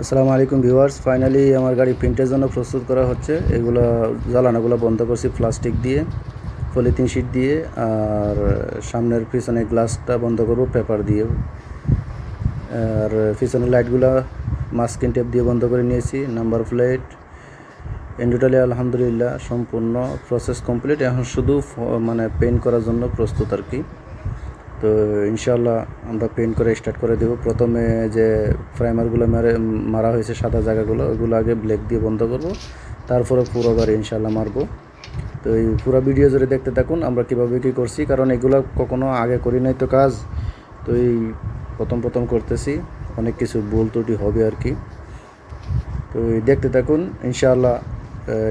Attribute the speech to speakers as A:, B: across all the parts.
A: আসসালামু আলাইকুম viewers finally আমার গাড়ি প্রিন্টের জন্য প্রস্তুত করা হচ্ছে। এগুলো, জ্বালানোগুলো বন্ধ করছি প্লাস্টিক দিয়ে পলিথিন শিট দিয়ে, আর সামনের পিছনে গ্লাসটা বন্ধ করব পেপার দিয়ে আর পিছনের লাইটগুলো মাস্কিন টেপ দিয়ে বন্ধ করে নিয়েছি নাম্বার প্লেট এন্ডুটালি আলহামদুলিল্লাহ সম্পূর্ণ প্রসেস কমপ্লিট এখন শুধু মানে পেন্ট করার জন্য প্রস্তুত আর কি। তো ইনশাল্লাহ আমরা পেন্ট করে স্টার্ট করে দেব। প্রথমে যে প্রাইমারগুলো মেরে, মারা হয়েছে সাদা জায়গাগুলো, ওগুলো আগে ব্ল্যাক দিয়ে বন্ধ করব। তারপরে পুরো গাড়ি ইনশাল্লাহ মারবো। তো এই পুরো ভিডিও জুড়ে দেখতে থাকুন আমরা কীভাবে কী করছি, কারণ এগুলো কখনো আগে করি নাই তো কাজ। তো এই প্রথম প্রথম করতেছি, অনেক কিছু ভুল ত্রুটি হবে আর কি। তো দেখতে থাকুন, ইনশাআল্লাহ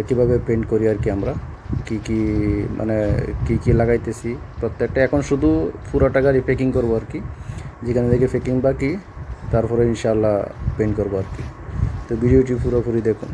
A: কীভাবে পেন্ট করি আর কি আমরা। কি কি মানে কি কি লাগাইতেছি প্রত্যেকটা। এখন শুধু পুরোটা গাড়ি প্যাকিং করব আর কি। যেখানে থেকে প্যাকিং বাকি, তারপরে ইনশাল্লাহ পেন্ট করব আর কি। তো ভিডিওটি পুরোপুরি দেখুন।